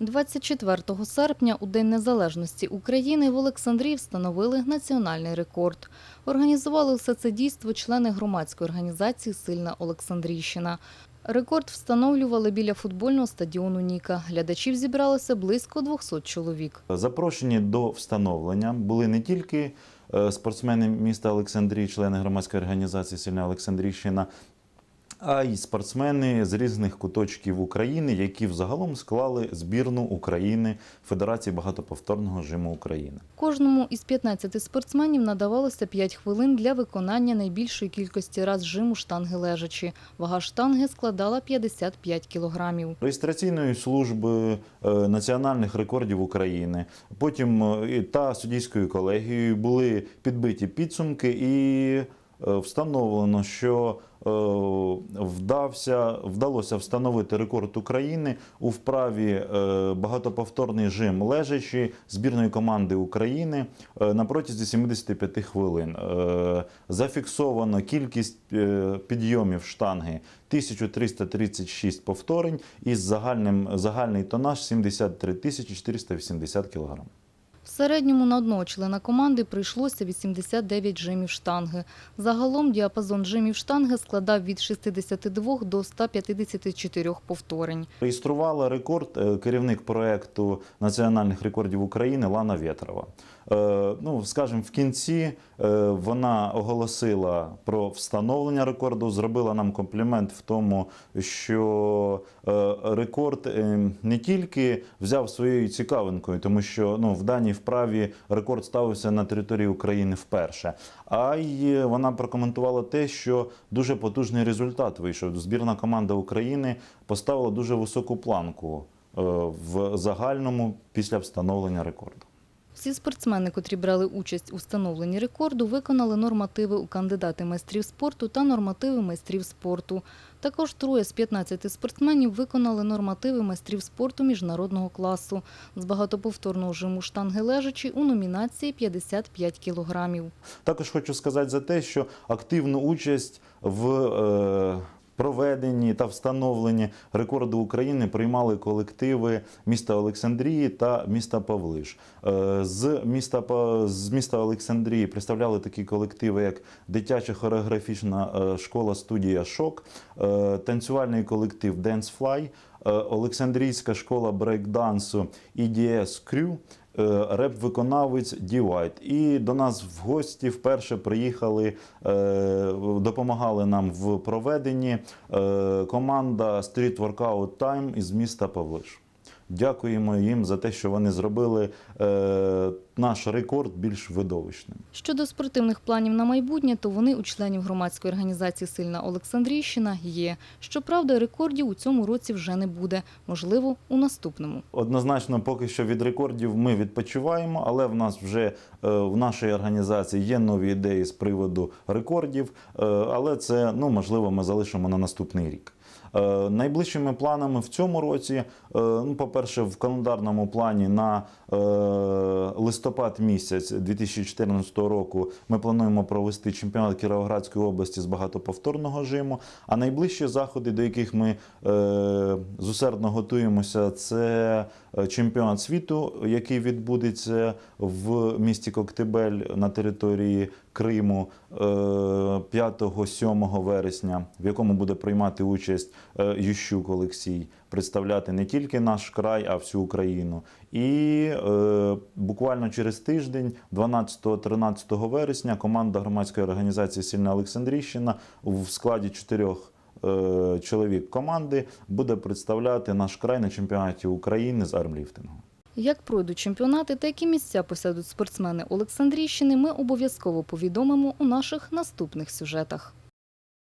24 серпня, у День Незалежності України, в Олександрії встановили національний рекорд. Організували все це дійство члени громадської організації Сильна Олександрійщина. Рекорд встановлювали біля футбольного стадіону Ніка. Глядачів зібралося близько 200 чоловік. Запрошені до встановлення були не тільки е, спортсмени міста Олександрії, члени громадської організації Сильна Олександрійщина, а й спортсмени з різних куточків України, які взагалом склали збірну України Федерації багатоповторного жиму України. Кожному із 15 спортсменів надавалося 5 хвилин для виконання найбільшої кількості раз жиму штанги лежачі. Вага штанги складала 55 кілограмів. реєстраційної служби е, національних рекордів України, потім е, та суддівською колегією були підбиті підсумки і встановлено, що е, вдався, вдалося встановити рекорд України у вправі е, багатоповторний жим лежачі збірної команди України е, на протязі 75 хвилин. Е, Зафіксовано кількість е, підйомів штанги 1336 повторень із загальним загальний тонаж 73 480 кг. В середньому на одного члена команди прийшлося 89 жимів штанги. Загалом діапазон жимів штанги складав від 62 до 154 повторень. Реєструвала рекорд е, керівник проекту національних рекордів України Лана Вєтрова. Е, Ну, скажімо, в кінці е, вона оголосила про встановлення рекорду, зробила нам комплімент в тому, що е, рекорд не тільки взяв своєю цікавинкою, тому що ну, в даній вправі рекорд ставився на території України вперше. А й вона прокоментувала те, що дуже потужний результат вийшов. Збірна команда України поставила дуже високу планку в загальному після встановлення рекорду. Всі спортсмени, котрі брали участь у встановленні рекорду, виконали нормативи у кандидати майстрів спорту та нормативи майстрів спорту. Також троє з 15 спортсменів виконали нормативи майстрів спорту міжнародного класу з багатоповторного жиму штанги лежачі у номінації 55 кілограмів. Також хочу сказати за те, що активну участь в е, проведенні та встановленні рекорду України приймали колективи міста Олександрії та міста Павлиш. Е, з міста з міста Олександрії представляли такі колективи, як дитяча хореографічна е, школа студія Шок, е, танцювальний колектив е, Олександрійська школа брейкдансу EDS е, реп-виконавець Дівайт. І до нас в гості вперше приїхали, е, допомагали нам в проведенні е, команда Street Workout Time із міста Павлиш. Дякуємо їм за те, що вони зробили е, наш рекорд більш видовищним. Щодо спортивних планів на майбутнє, то вони у членів громадської організації Сильна Олександрійщина є. Щоправда, рекордів у цьому році вже не буде, можливо, у наступному. Однозначно, поки що від рекордів ми відпочиваємо, але в нас вже е, в нашій організації є нові ідеї з приводу рекордів. е, Але це ну можливо ми залишимо на наступний рік. Е, Найближчими планами в цьому році, е, ну, по-перше, в календарному плані на е, листопад місяць 2014 року ми плануємо провести чемпіонат Кіровоградської області з багатоповторного жиму. А найближчі заходи, до яких ми зусердно готуємося, це чемпіонат світу, який відбудеться в місті Коктебель на території Криму е, 5-7 вересня, в якому буде приймати участь е, Ющук Олексій, представляти не тільки наш край, а всю Україну. І е, буквально через тиждень, 12-13 вересня, команда громадської організації Сильна Олександрійщина в складі чотирьох е, чоловік команди буде представляти наш край на чемпіонаті України з армліфтингу. Як пройдуть чемпіонати та які місця посядуть спортсмени Олександрійщини, ми обов'язково повідомимо у наших наступних сюжетах.